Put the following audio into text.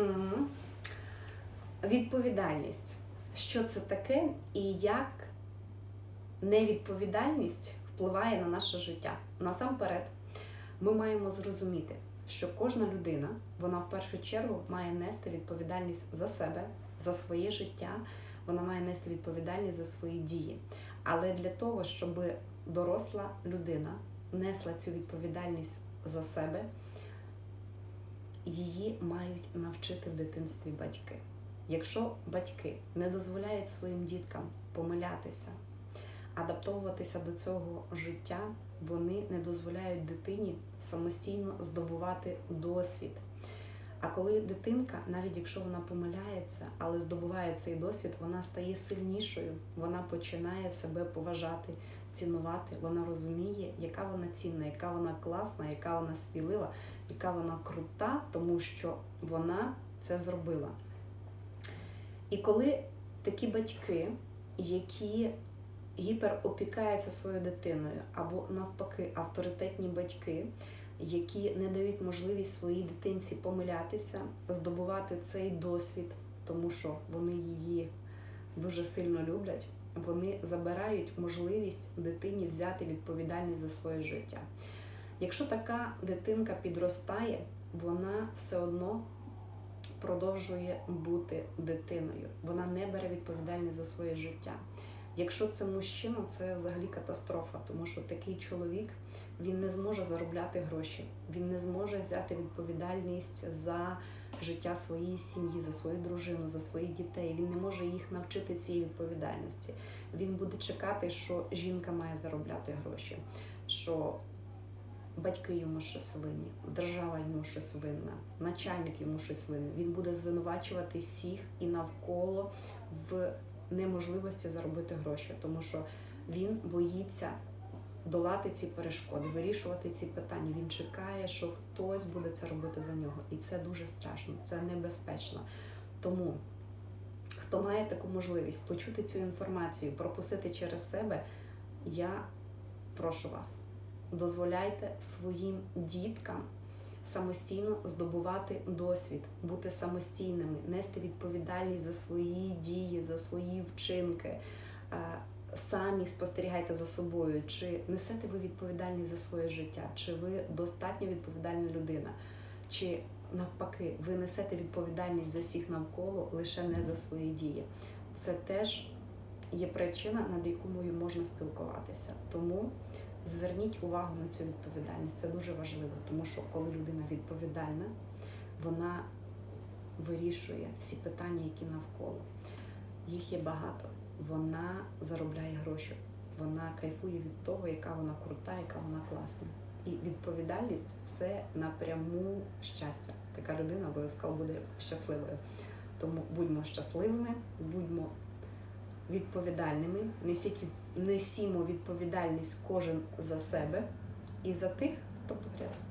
Мгм. Відповідальність. Що це таке і як невідповідальність впливає на наше життя? Насамперед, ми маємо зрозуміти, що кожна людина, вона в першу чергу має нести відповідальність за себе, за своє життя, вона має нести відповідальність за свої дії. Але для того, щоб доросла людина несла цю відповідальність за себе, її мають навчити в дитинстві батьки. Якщо батьки не дозволяють своїм діткам помилятися, адаптовуватися до цього життя, вони не дозволяють дитині самостійно здобувати досвід. А коли дитинка, навіть якщо вона помиляється, але здобуває цей досвід, вона стає сильнішою, вона починає себе поважати, цінувати. Вона розуміє, яка вона цінна, яка вона класна, яка вона смілива, яка вона крута, тому що вона це зробила. І коли такі батьки, які гіперопікаються своєю дитиною, або навпаки, авторитетні батьки, які не дають можливість своїй дитинці помилятися, здобувати цей досвід, тому що вони її дуже сильно люблять, вони забирають можливість дитині взяти відповідальність за своє життя. Якщо така дитинка підростає, вона все одно продовжує бути дитиною. Вона не бере відповідальність за своє життя. Якщо це мужчина, це взагалі катастрофа, тому що такий чоловік він не зможе заробляти гроші, він не зможе взяти відповідальність за життя своєї сім'ї, за свою дружину, за своїх дітей. Він не може їх навчити цій відповідальності. Він буде чекати, що жінка має заробляти гроші, що батьки йому щось винні, держава йому щось винна, начальник йому щось винен. Він буде звинувачувати всіх і навколо в неможливості заробити гроші, тому що він боїться долати ці перешкоди, вирішувати ці питання. Він чекає, що хтось буде це робити за нього. І це дуже страшно, це небезпечно. Тому, хто має таку можливість почути цю інформацію, пропустити через себе, я прошу вас, дозволяйте своїм діткам самостійно здобувати досвід, бути самостійними, нести відповідальність за свої дії, за свої вчинки. Е, Самі спостерігайте за собою, чи несете ви відповідальність за своє життя, чи ви достатньо відповідальна людина, чи навпаки, ви несете відповідальність за всіх навколо, лише не за свої дії. Це теж є причина, над якою можна спілкуватися. Тому зверніть увагу на цю відповідальність. Це дуже важливо, тому що коли людина відповідальна, вона вирішує всі питання, які навколо. Їх є багато. Вона заробляє гроші, вона кайфує від того, яка вона крута, яка вона класна. І відповідальність це напряму щастя. Така людина обов'язково буде щасливою. Тому будьмо щасливими, будьмо відповідальними, несіть несімо відповідальність кожен за себе і за тих, хто поряд.